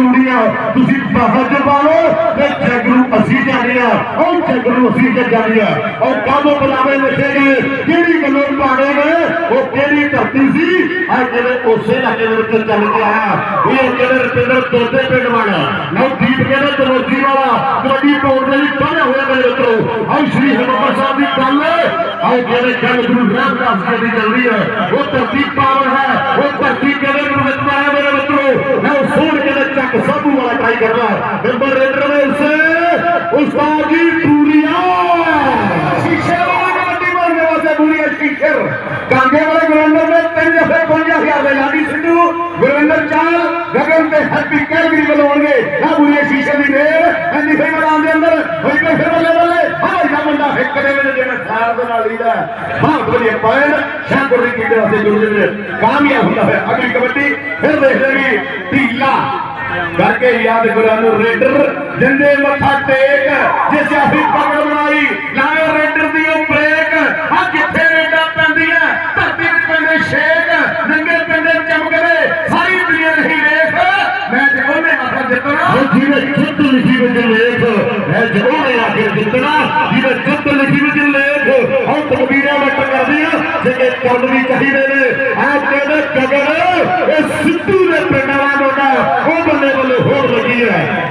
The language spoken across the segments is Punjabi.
ਜ਼ਰੂਰੀ ਆ ਤੁਸੀਂ ਬਾਹਰ ਚ ਪਾਓ ਤੇ ਜੱਗ ਨੂੰ ਅਸੀਂ ਜਾਣੇ ਆ ਉਹ ਜੱਗ ਨੂੰ ਅਸੀਂ ਤੇ ਜਾਣੇ ਆ ਉਹ ਕਾਹਦੋਂ ਬੁਲਾਵੇ ਲਿਖੇ ਗਏ ਕਿਹੜੀ ਗੱਲੋਂ ਪਾੜੇ ਗਏ ਉਹ ਕਿਹੜੀ ਧਰਤੀ ਸੀ ਅੱਜ ਜਿਹੜੇ ਉਸੇ ਇਲਾਕੇ ਦੇ ਵਿੱਚ ਚੱਲ ਕੇ ਆਇਆ ਇਹ ਜਿਹੜੇ ਰਪਿੰਦਰ ਦੋਤੇ ਪਿੰਡ ਵਾਲਾ ਨਾ ਦੀਪ ਕਹਿੰਦਾ ਤਨੋਜੀ ਵਾਲਾ ਤੁਹਾਡੀ ਪੌੜ ਦੇ ਲਈ ਬਣੇ ਹੋਏ ਮੇਰੇ ਉਤਰੋ ਆਹ ਸ਼੍ਰੀ ਹਰਿਮੰਦਰ ਸਾਹਿਬ ਦੀ ਗੱਲ ਆਹ ਜਿਹੜੇ ਗੱਲ ਗੁਰੂ ਗ੍ਰੰਥ ਸਾਹਿਬ ਦੀ ਚੱਲਦੀ ਹੈ ਉਹ ਧਰਤੀ उस्ताद जी पूरिया शीशे वाला गांधी बनने वास्ते पूरी शीशे गांधी वाले गुरविंदर ने तीन जफे पंज ਦੇ ਲਾਡੀ ਸਿੱਧੂ ਗੁਰਵਿੰਦਰ ਚਾਲ ਗਗਨ ਤੇ ਹੈਪੀ ਕੈਲਗਰੀ ਬੁਲਾਉਣਗੇ ਆ ਪੂਰੀ शीशे ਦੀ ਮੇਰ ਐਂਦੀ ਫੇ ਦੇ ਅੰਦਰ ਹੋਈ ਤੇ ਬੱਲੇ ਬੱਲੇ ਹਾਂ ਮੁੰਡਾ ਇੱਕ ਦੇ ਵਿੱਚ ਜਿਵੇਂ ਸਾਰ ਦੇ ਨਾਲ ਲੀਦਾ ਬਹੁਤ ਵਧੀਆ ਪੁਆਇੰਟ ਸ਼ਾਹਪੁਰ ਦੀ ਟੀਮ ਦੇ ਵਾਸਤੇ ਜੁੜ ਜੁੜ ਕਾਮਯਾਬ ਹੁੰਦਾ ਹੋਇਆ ਅਗਲੀ ਕਬੱਡੀ ਫਿਰ ਦੇਖ ਲੈਣੀ ਢੀਲਾ ਕਰਕੇ ਯਾਦ ਗੁਰਾਂ ਨੂੰ ਰੇਡਰ ਜਿੰਦੇ ਮੱਥਾ ਟੇਕ ਜਿਸ ਆਹੀ ਪਕੜ ਬਣਾਈ ਲਾਇਓ ਰੇਡਰ ਦੀ ਉਹ ਬ੍ਰੇਕ ਆ ਕਿੱਥੇ ਰੇਡਾ ਪੈਂਦੀ ਐ ਧਰਤੀ ਵਿੱਚ ਪੈਂਦੇ ਸ਼ੇਕ ਨੰਗੇ ਪੈਂਦੇ ਚਮਕਦੇ ਸਾਰੀ ਦੁਨੀਆ ਨਹੀਂ ਵੇਖ ਮੈਂ ਜਦੋਂ ਮੈਂ ਆਖਰ ਜਿੱਤਣਾ ਉਹ ਜਿਹਨੇ ਖੁਦ ਲਿਖੀ ਵਿੱਚ ਲੇਖ ਮੈਂ ਜਦੋਂ ਮੈਂ ਆਖਰ ਜਿੱਤਣਾ ਜਿਹਨੇ ਖੁਦ ਲਿਖੀ ਵਿੱਚ ਲੇਖ ਹੁਣ ਤਕਬੀਰਾਂ ਵਿੱਚ ਕਰਦੀਆਂ ਜਿਹੜੇ ਕਰਨ ਵੀ ਚਾਹੀਦੇ ਨੇ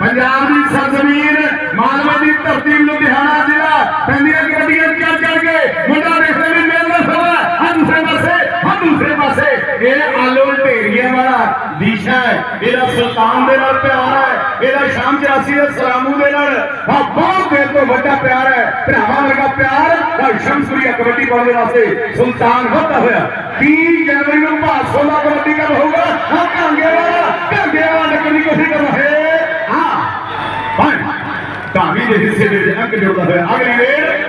پنجاب معلوم پیری ہے ہمارا دیشا ہے میرا سلطان دے نال پیار ہے میرا شام جاسی دے سلامو دے نال ہاں بہت دل تو بڑا پیار ہے بھراواں ورگا پیار اور شمس دی کبڈی بول دے واسطے سلطان ہوتا ہوا 20 جنوری نو بعد 16 کبڈی کا ہوگا ہاں کانگے والا کانگے والا نکلی کسی کر رہے ہاں بھائی کامی دے حصے دے اگ جڑا ہوا اگ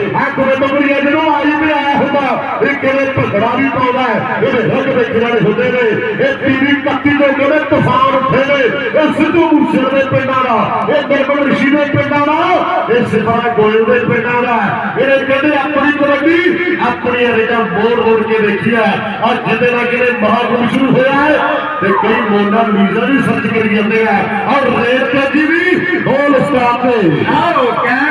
ਆਖਰੇ ਬਗੜੀਆਂ ਜਦੋਂ ਆਈ ਤੇ ਆਇਆ ਹੁੰਦਾ ਇਹ ਕਿਵੇਂ ਭੰਗੜਾ ਵੀ ਪਾਉਂਦਾ ਇਹਦੇ ਰੰਗ ਦੇਖਣ ਵਾਲੇ ਹੁੰਦੇ ਨੇ ਇਹ ਟੀਵੀ ਕੱਤੀ ਤੋਂ ਕਿਵੇਂ ਤੂਫਾਨ ਉੱਠੇ ਨੇ ਇਹ ਸਿੱਧੂ ਮੂਸੇ ਦੇ ਪਿੰਡਾਂ ਦਾ ਇਹ ਦਰਬਨ ਰਿਸ਼ੀ ਦੇ ਪਿੰਡਾਂ ਦਾ ਇਹ ਸਿਫਾਰਾ ਗੋਇਲ ਦੇ ਪਿੰਡਾਂ ਦਾ ਇਹਨੇ ਕਦੇ ਆਪਣੀ ਕਬੱਡੀ ਆਪਣੀਆਂ ਰੇਟਾਂ ਮੋੜ ਮੋੜ ਕੇ ਦੇਖਿਆ ਔਰ ਜਿੱਦੇ ਨਾਲ ਕਿਹੜੇ ਮਹਾਕੁੰਭ ਸ਼ੁਰੂ ਹੋਇਆ ਤੇ ਕਈ ਮੋਨਾ ਵੀਜ਼ਾ ਵੀ ਸਰਚ ਕਰੀ ਜਾਂਦੇ ਆ ਔਰ ਰੇਟ ਤੇ ਜੀ ਵੀ ਗੋਲ ਸਟਾਪ ਤੇ ਆਓ ਕਹਿ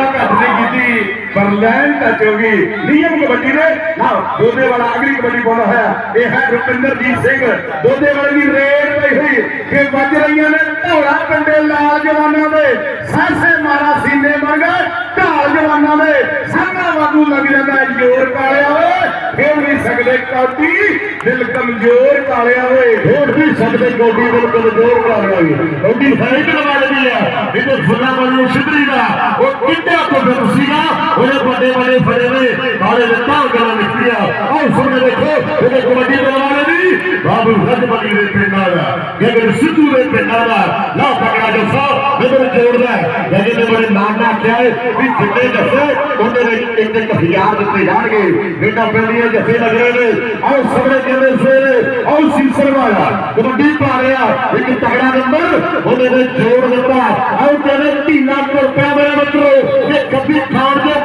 ہوگی برلین کا چوگی نیم کبھٹی نے ہاں دودے والا آگری کبھٹی بولا ہے یہ ہے رپندر جی سنگھ دودے والا بھی ریڑ پہ ہوئی کہ بچ رہی ہیں نے تو جوانا دے سر سے مارا سینے مرگر کار جوانا دے سنگا وقت لگ جانا جور کاریا ہوئے پھر بھی سکلے کاتی دل کم جور کاریا ہوئے پھر بھی سکلے کاتی دل کم جور کاریا ہوئے ان کی فائد کا مالی ہے یہ تو فضا بنو شدری گا وہ کتیا کو درسی گا انہیں پڑے بڑے پڑے بڑے بارے میں کار کرنا نکلیا اور سنگے دیکھو یہ تو کمٹی کا مالی بابو رد بنی رہے پہنگارا یہ اگر سکو رہے پہنگارا نہ ਜਿਹਨੂੰ ਜੋੜਦਾ ਜਿਹਨੇ ਨੇ ਬੜੇ ਨਾਮ ਨਾਲ ਕਿਹਾ ਵੀ ਜਿੰਨੇ ਜੱਸੇ ਉਹਦੇ ਨੇ ਇੱਕ ਇੱਕ ਹਜ਼ਾਰ ਦਿੱਤੇ ਜਾਣਗੇ ਮੇਡਾ ਪੈਂਦੀਆਂ ਜੱਫੇ ਲੱਗ ਰਹੇ ਨੇ ਆਓ ਸਭਰੇ ਕਹਿੰਦੇ ਸੇਰੇ ਆਓ ਸੀਸਰ ਵਾਲਾ ਕਬੱਡੀ ਪਾ ਰਿਹਾ ਇੱਕ ਤਗੜਾ ਨੰਬਰ ਉਹਦੇ ਨੇ ਜੋੜ ਦਿੱਤਾ ਆਓ ਕਹਿੰਦੇ ਢੀਲਾ ਤੁਰ ਪਿਆ ਮੇਰੇ ਮਿੱਤਰੋ ਇਹ ਗੱਭੀ ਖਾਣ ਦੇ